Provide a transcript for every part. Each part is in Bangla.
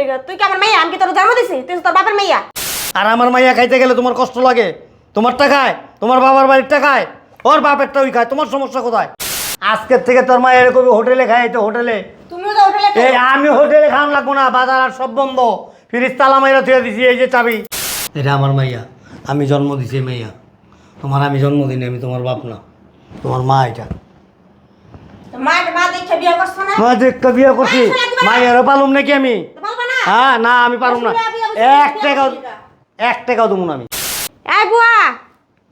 লিগা তুই কি আমার মেয়ে আমি কি তোর জন্ম দিছি? তুই তোর বাপের মেয়া আর আমার মাইয়া খাইতে গেলে তোমার কষ্ট লাগে। তোমার খায় তোমার বাবার বাড়িরটা খায় ওর বাপেরটা ওই খায় তোমার সমস্যা কোথায়? আজকের থেকে তোর মা এরকম হোটেলে খায় তো হোটেলে। তুমিও তো হোটেলে এই আমি হোটেলে খাওয়ান লাগবো না বাজার আর সব বন্ধ। ফিরিস তালা মাইরা থুয়ে দিছি এই যে চাবি। এটা আমার মাইয়া। আমি জন্ম দিছি মাইয়া। তোমার আমি জন্ম দিনে আমি তোমার বাপ না। তোমার মা এটা। মা মা দেখে বিয়ে করছ না? মা দেখতে বিয়ে করছি। আয়, শোনা, মাইয়ারও পালুম নাকি আমি? হ্যাঁ না আমি পারুম না। বিয়া, বিয়া, বিয়া, এক টাকাও এক টাকাও দেবো না আমি। এই বুয়া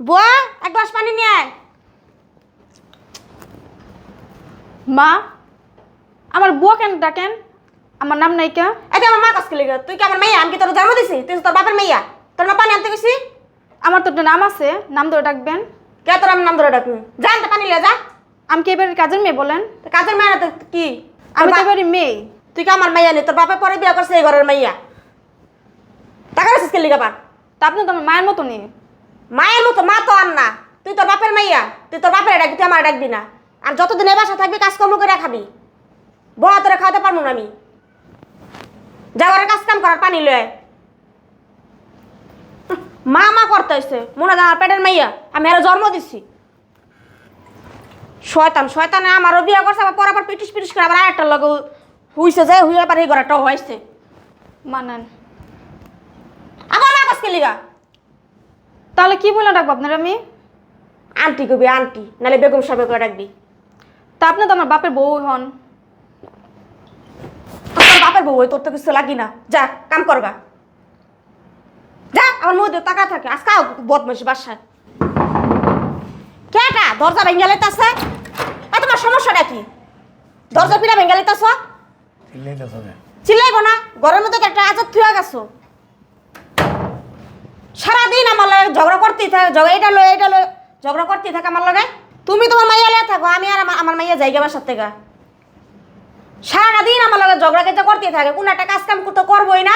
বুয়া এক গ্লাস পানি নিয়ে আয়। মা আমার বুয়া কেন ডাকেন? আমার নাম নাইকা এটা আমার মা কাজকে লিগা তুই কি আমার মেয়ে? আমি কি তোর জন্ম দিছি? তুই তোর বাপের মেয়া। তোর না পানি আনতে গেছি? আমার তো একটা নাম আছে নাম ধরে ডাকবেন। কে তোর আমি নাম ধরে ডাকবি? আনতে পানি লিয়ে যা। আমি কি এবারের কাজের মেয়ে বলেন? কাজের মেয়ে না তো কি? আমি তো এবারে মেয়ে। তুই কি আমার মেয়া নি? তোর বাপে পরে বিয়ে করছে এই ঘরের মাইয়া। টাকা রাখিস কে লিগা পার তা আপনি তো আমার মায়ের মতো নেই মায়ের মতো? মা তো আর না। তুই তোর বাপের মাইয়া। তুই তোর বাপের ডাকবি তুই আমার ডাকবি না। আর যতদিন এ বাসা থাকবি কাজকর্ম করে খাবি। বড় তোরে খাওয়াতে পারব না আমি। যাওয়ার কাজ কাম করার পানি লয় মা মা করতে হয়েছে মনে আমার পেটের মাইয়া। আমি আরও জন্ম দিছি। শয়তান শয়তানে আমারও বিয়ে করছে আবার পর আবার পিটিস পিটিস করে আবার আরেকটা লগে হুইছে যায় হুই আবার এই ঘরটা হয়েছে মানান। আবার মা কাজকে লিগা তাহলে কি বলে ডাকবো আপনার আমি? আন্টি কবি আন্টি নাহলে বেগম সাহেব করে ডাকবি তা আপনি তো আমার বাপের বউ হন তোর বাপের বউ তোর তো কিছু লাগি না। যা কাম করবা যা আমার মধ্যে টাকা থাকে। আজকে বদমাসি বাসায় কেটা দরজা ভেঙে লাইতাছে এ তোমার সমস্যাটা কি? দরজা পিঠা ভেঙে লাইতাছ চিল্লাইব না ঘরের মধ্যে একটা আজব থুয়া গেছো। সারাদিন আমার লগে ঝগড়া করতেই থাকে ঝগড়া এটা লয় এটা লয় ঝগড়া করতেই থাকে আমার লগে। তুমি তোমার মাইয়া লিয়ে থাকো আমি আর আমার- আমার মাইয়া বাসার থেকে। সারাদিন আমার লগে ঝগড়া কেটে করতেই থাকে কোন একটা কাজ কাম তো করবোই না।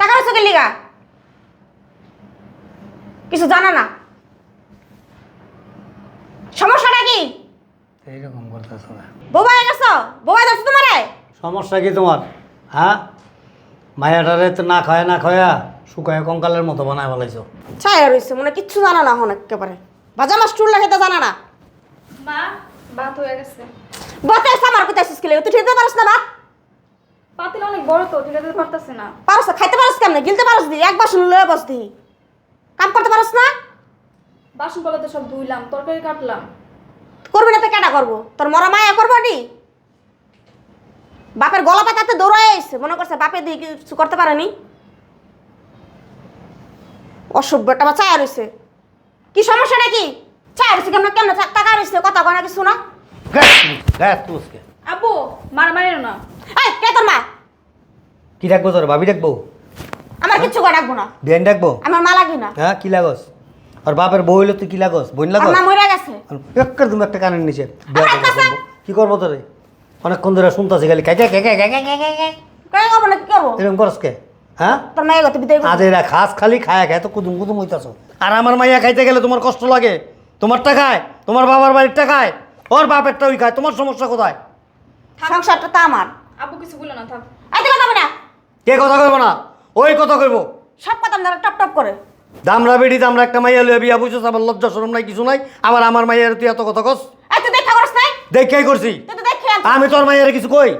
টাকা রয়েছে কে লিগা? কিছু জানা না। সমস্যাটা কি? এইরকম করতেছ বোবা গেছো? বোবা যাচ্ছে তোমারে? সমস্যা কি তোমার? হ্যাঁ? মায়াটারে তো না খায় না খায়া শুকায় কঙ্কালের মতো বানায় বলাইছো ছায়া রয়েছে মনে কিচ্ছু জানা না হন একেবারে। ভাজা মাছ চুল খেতে জানা না। মা ভাত হয়ে গেছে। বতে সামার কোথায় আসছিস কে তুই ঠিকতে পারস না ভাত পাতিল অনেক বড় তো ঠিক আছে পারতেছে না। পারস না খাইতে পারস কেমনে? গিলতে পারস দি একবার শুনে লয়ে বস দি। কাম করতে পারস না? বাসন কলাতে সব ধুইলাম তরকারি কাটলাম। করবি না তো কেটা করব? তোর মরা মায়া করব নি? বাপের গলা পাতাতে দৌড়ায় এসছে মনে করছে বাপে দিয়ে কিছু করতে পারেনি। অসভ্যটা বা চায়া রয়েছে কি সমস্যা নাকি? চায়া রয়েছে কেমন? কেমন টাকা রয়েছে কথা কয় না কিছু না? গ্যাস আব্বু মার মারিও না। এই কে তোর মা? কি ডাকবো তোর ভাবি ডাকবো আমার কিচ্ছু করে ডাকবো না। বিয়ান ডাকবো আমার মা লাগি না। হ্যাঁ কি লাগস? আর বাপের বউ হইলে তুই কি লাগস? বোন লাগস মা মরে গেছে। এক্কর তুমি একটা কানের নিচে। কি করব তোরে? অনেকক্ষণ ধরে শুনতেছি খালি কে কে কে কে কে কে কে কে কে। কে করব না কি করব? এরকম করস কে হ্যাঁ? তোর মায়ের গত বিদায় আজ এরা খাস খালি খায় খায় তো কুদুম কুদুম হইতাছ। আর আমার মাইয়া খাইতে গেলে তোমার কষ্ট লাগে। তোমারটা খায় তোমার বাবার বাড়িরটা খায় ওর বাপেরটা ওই খায় তোমার সমস্যা কোথায়? সংসারটা তো আমার। আব্বু কিছু বলো না থাক। এই কথা বলে না। কে কথা কইব না? ওই কথা কইব। সব কথা আমরা টপ টপ করে। দামরা বেড়ি দামরা একটা মাইয়া লইয়া বিয়া বুঝছস আমার লজ্জা শরম নাই কিছু নাই। আবার আমার মাইয়ার তুই এত কথা কস। দেখা নাই। দেখাই করছি। আমি তোর মাইয়ারে কিছু কই?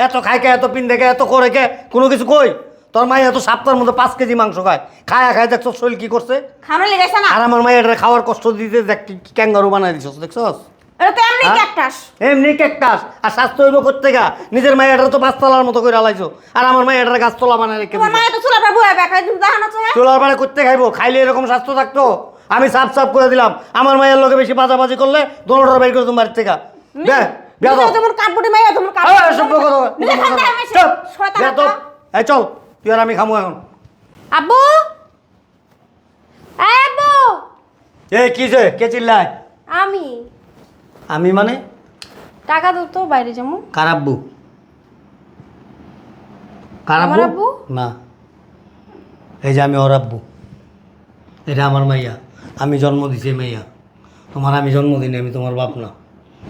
এত খায় কে এত পিন দেখে এত করে কে? কোনো কিছু কই? তোর মাই এত সপ্তাহের মধ্যে পাঁচ কেজি মাংস খায়। খায়া খায় দেখছ শরীর কি করছে? লেগেছে না? আর আমার মাইয়ারে খাওয়ার কষ্ট দিতে দেখ ক্যাঙ্গারু বানাই দিছস দেখছস? এটা এমনি হ্যাঁ? ক্যাকটাস। আর স্বাস্থ্য হইব করতে গা নিজের মাইয়াটা তো পাঁচতলার মতো করে আলাইছো আর আমার মাইয়াটার গাছতলা বানায় রেখে। মায়ের চুলার পাড়ে করতে খাইবো? খাইলে এরকম স্বাস্থ্য থাকতো? আমি সাফ সাফ করে দিলাম। আমার মায়ের লোকে বেশি বাজাবাজি করলে দোনোটার বাইর করে তুমি বাড়ির থেকে। মাইয়া খাতে আমি। এই চল। তুই আর খামো এখন। আব্বু! আব্বু! এই কি যে? কে চিল্লায়? আমি। আমি মানে? টাকা দাও তো বাইরে যাব। আব্বু? না। এই যে আমি ওর আব্বু। এটা আমার মাইয়া। আমি জন্ম দিছি মাইয়া। তোমার আমি জন্ম দিনে আমি তোমার বাপ না।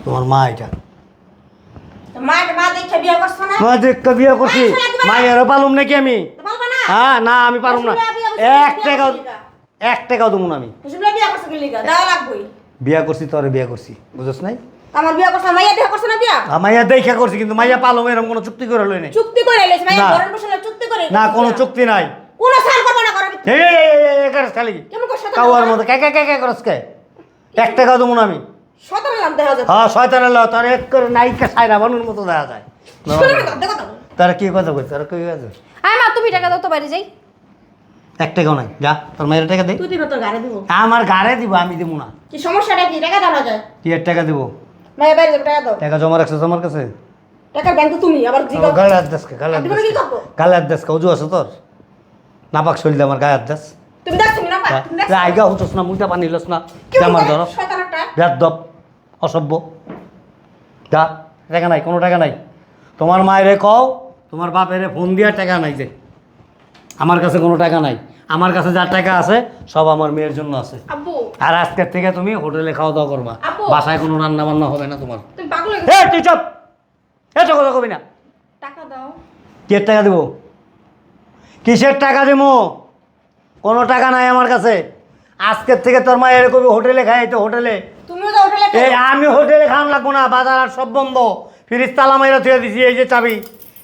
তোমার মা এটা। মা মা দেখে বিয়ে করছ? মায়েরও পালুম নাকি আমি? হ্যাঁ না। আমি পারুম না। এক টাকাও এক টাকাও দেবো না আমি। বিয়ে করছ তোরে বিয়া করছি। বুঝছ নাই? আমার বিয়ে করছ মাইয়া দেখা করছ না বিয়া? মাইয়া দেখা করছি কিন্তু মাইয়া পালুম এরকম কোনো চুক্তি করে লই নাই। চুক্তি করে এলিস মাইয়া না। ঘরের চুক্তি করে না কোনো চুক্তি নাই। কোনো সাল করবে না করাবি এই, এই, এই, এই, এই, করস খালি কেমন মতো। কে কে কে কে করস কে? এক টাকাও দেবো না আমি। দেখা হ্যাঁ শয়তানের তোর এক করে নায়িকা সাইরা বানুর মতো দেখা যায়। তারা কি কথা কই তারা কথা কই? আয় মা তুমি টাকা দাও তো বাইরে যাই। এক টাকাও নাই। যা তোর মায়ের টাকা দে। তুই দিবে তোর দিব। আমার দিব আমি দিব না। কি সমস্যাটা কি? টাকা দাও না যায়। কি টাকা দিব? মাইয়া বাইরে টাকা দাও। টাকা জমা রাখছো তোমার কাছে? টাকার ব্যাংক তুমি আবার জিগাও। গালে গালে? গালে উজু আছে তোর? নাপাক শরীর আমার গায়ে দেশ তুমি দেখছ তুমি না? আইগা হতস না মুইটা পানি লস না। কি আমার ধর। শয়তান একটা। ব্যাদ দপ অসভ্য। যা টাকা নাই কোনো টাকা নাই। তোমার মায়েরে কও তোমার বাপেরে ফোন দিয়া টাকা নাই যে। আমার কাছে কোনো টাকা নাই। আমার কাছে যা টাকা আছে সব আমার মেয়ের জন্য আছে। আব্বু। আর আজকের থেকে তুমি হোটেলে খাওয়া দাওয়া করবা। বাসায় কোনো রান্না বান্না হবে না তোমার। তুমি পাগল হয়ে এ গেছো। তুই চপ! এত কথা কবি না। টাকা দাও। কিসের টাকা দেবো? কিসের টাকা দেবো? কোনো টাকা নাই আমার কাছে। আজকের থেকে তোর মা এরকম হোটেলে খাই তো হোটেলে। তুমিও তো হোটেলে এই আমি হোটেলে খাওয়ান লাগবো না বাজার আর সব বন্ধ। ফ্রিজ তালা মাইরা থুয়ে দিছি এই যে চাবি।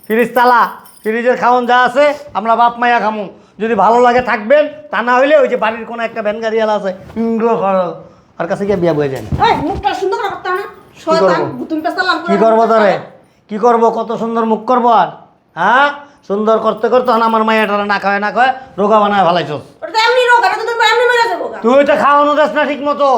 ফ্রিজ তালা ফ্রিজের খাওয়ান যা আছে আমরা বাপ মাইয়া খামু। যদি ভালো লাগে থাকবেন তা না হইলে ওই যে বাড়ির কোনো একটা ভ্যান গাড়িওয়ালা আছে ইন্দ্র আর কাছে গিয়ে বিয়া বয়ে যান। কি করব তারে? কি করব? কত সুন্দর মুখ করব আর হ্যাঁ? সুন্দর করতে করতে আমার মাইয়াটারা না খায় না খায় রোগা বানায় গা। তুই ওইটা খাওয়ানো দেস না ঠিক মতো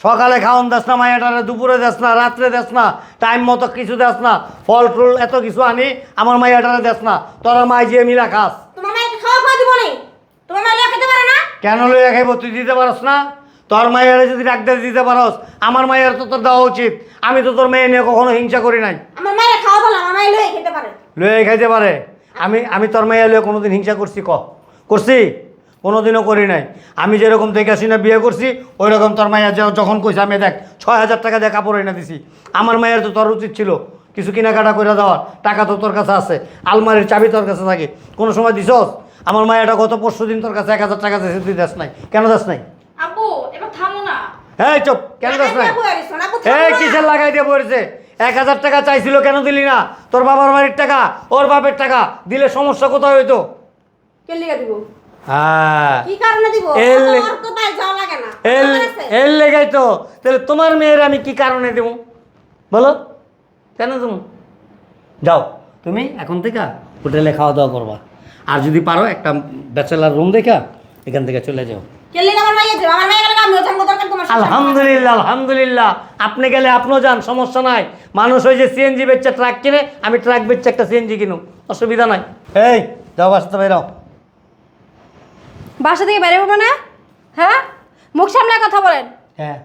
সকালে খাওয়ান দেস না মাইয়াটারে দুপুরে দেস না রাত্রে দেস না টাইম মতো কিছু দেস না ফল টুল এত কিছু আনি আমার মাইয়াটারে দেস না তোরা মাই যে মিলা খাস। তোমার মাইকে খাওয়া খাওয়া দিব নি তোমার খেতে পারে না? কেন লইয়া খাইব তুই দিতে পারস না? তোর মাইয়ারে যদি ডাক্তার দিতে পারস। আমার মায়ের তো তোর দেওয়া উচিত। আমি তো তোর মেয়ে নিয়ে কখনো হিংসা করি নাই। আমার মাইলে খাওয়া ভালো আমার খেতে পারে। খাইতে পারে। আমি আমি তোর মেয়ে লয়ে কোনোদিন হিংসা করছি ক? করছি? কোনোদিনও করি নাই। আমি যেরকম দেখে আসি না বিয়ে করছি ওই রকম তোর মায়ের যখন কইছে আমি দেখ ছয় হাজার টাকা দিয়ে কাপড় এনে দিছি। আমার মায়ের তো তোর উচিত ছিল কিছু কেনাকাটা করে দেওয়ার টাকা তো তোর কাছে আছে আলমারির চাবি তোর কাছে থাকে। কোনো সময় দিছস? আমার মায়েরটা গত পরশু দিন তোর কাছে এক হাজার টাকা দিয়েছে তুই দেস নাই। কেন দেস নাই? আব্বু এবার থামো না। এই চুপ কেন দেস নাই? এই কিসের লাগাই দিয়ে পড়েছে এক হাজার টাকা চাইছিল কেন দিলি না? তোর বাবার বাড়ির টাকা ওর বাপের টাকা দিলে সমস্যা কোথায় হইতো? কে লিগা দিব হ্যাঁ কি কারণে দিব? এর না। এর লেগাই তো। তাহলে তোমার মেয়ের আমি কি কারণে দেবো? বলো। কেন তুমি যাও। তুমি এখন থেকে হোটেলে খাওয়া দাওয়া করবা। আর যদি পারো একটা ব্যাচেলার রুম দেখা এখান থেকে চলে যাও। আলহামদুলিল্লাহ আলহামদুলিল্লাহ। আপনি গেলে আপনিও যান সমস্যা নাই। মানুষ ওই যে সিএনজি বেচছে ট্রাক কিনে আমি ট্রাক বেচছে একটা সিএনজি কিনুম অসুবিধা নাই। এই যাও বাসাতে বেরাও বাসা থেকে বেরোবো না? হ্যাঁ? মুখ সামনে কথা বলেন। হ্যাঁ।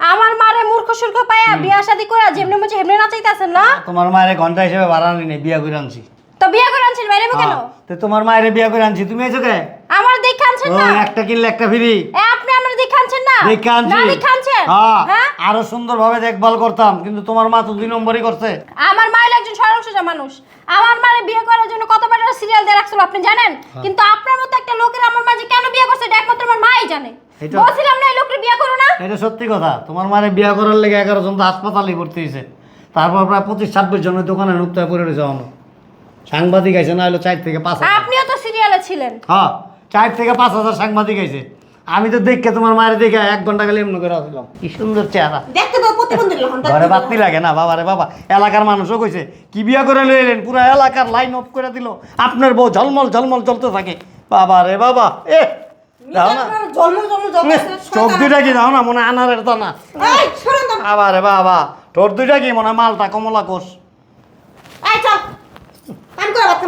আমার মারে মূর্খ সুর্খ পায়া বিয়া শাদি করে যেমনি মুছে হেমনি নাচাইতাছেন না? তোমার মায়ের ঘণ্টা হিসেবে বাড়ানো নেই বিয়া করে আনছি। তো বিয়া করে আনছেন বাইরে কেন? হ্যাঁ, তো তোমার মায়ের বিয়া করে আনছি তুমি এসো কে? আমার দেখে আনছেন না। একটা কিনলে একটা ফ্রি। আপনি আমার দেখে আনছেন না? দেখে আনছি। না দেখে আনছেন? হ্যাঁ। হ্যাঁ? আরও সুন্দরভাবে দেখভাল করতাম কিন্তু তোমার মা তো দুই নম্বরই করছে। আমার মা হলো একজন সরল সোজা মানুষ। আমার মারে বিয়ে করার জন্য কত বেটার সিরিয়াল দিয়ে রাখছিল আপনি জানেন? হ্যাঁ। কিন্তু আপনার মতো একটা লোকের আমার মাঝে কেন বিয়ে করছে এটা একমাত্র আমার মাই জানে। এটা- বলছিলাম না এই লোকটা বিয়ে করো না। এটা সত্যি কথা তোমার মায়ের বিয়া করার লেগে এগারো জন তো হাসপাতালে ভর্তি হয়েছে। তারপর প্রায় পঁচিশ ছাব্বিশ জনের দোকানে নুক্ত পড়ে রয়েছে অন্য। সাংবাদিক আছে না হলো চার থেকে পাঁচ হাজার। আপনিও তো সিরিয়ালে ছিলেন। হ্যাঁ চার থেকে পাঁচ হাজার সাংবাদিক আছে আমি তো দেখে তোমার মায়ের দেখে এক ঘণ্টা গেলে এমনি করে আসলাম। কি সুন্দর চেহারা। দেখতে তো প্রতিবন্ধী লহন ঘরে বাতি লাগে না বাবা রে বাবা। এলাকার মানুষও কইছে কি বিয়া করে লয়ে এলেন পুরো এলাকার লাইন অফ করে দিল। আপনার বউ ঝলমল ঝলমল চলতে থাকে। বাবা রে বাবা এ দাও না। চোখ দুইটা কি দাও না মনে আনারের তো না এই সরেন তো বাবা রে বাবা তোর দুইটা কি মনে হয় মালটা কমলা কোষ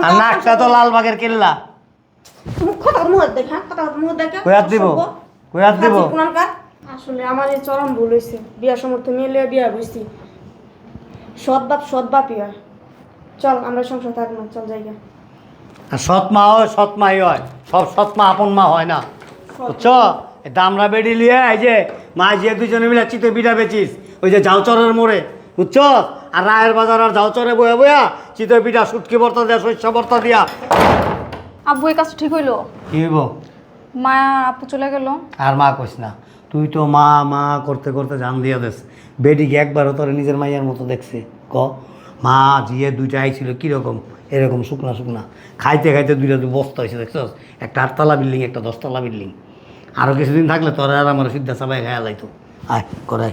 আর নাকটা তো লালবাগের কেল্লা। মুখ কথা মুখ দেখ হ্যাঁ কথা মুখ দেখে কয়াত দিব কয়াত দিব আসলে আমার এই চরম ভুল হয়েছে বিয়া সমর্থ মিলে বিয়া বুঝছি সৎ বাপ সৎ বাপই হয়। চল আমরা সংসার থাকব চল জায়গা আর সৎ মা হয় সৎ মাই হয়। সব সৎ মা আপন মা হয় না। বুঝছ? দামরা বেড়ি লিয়ে এই যে মা যে দুজনে মিলে চিতে বিড়া বেচিস ওই যে ঝাউচরের মোড়ে বুঝছ? আর রায়ের বাজার আর চরে বয়া বয়া চিতই পিঠা সুটকি ভর্তা দিয়া শস্য ভর্তা দিয়া। আব্বু এই কাজটা ঠিক হইল? কি হইব? মা আপু চলে গেল। আর মা কইস না তুই তো মা মা করতে করতে জান দিয়া দেস। বেডিকে একবারও তোর নিজের মাইয়ার মতো দেখছে? ক? মা জিয়ে দুইটা আইছিল কীরকম এরকম শুকনা শুকনা। খাইতে খাইতে দুইটা দুই বস্তা হয়েছে দেখছস? একটা আটতলা বিল্ডিং একটা দশতলা বিল্ডিং। আরও কিছুদিন থাকলে তোরা আর আমার সিদ্ধা সবাই খায়া যাইতো আয় করাই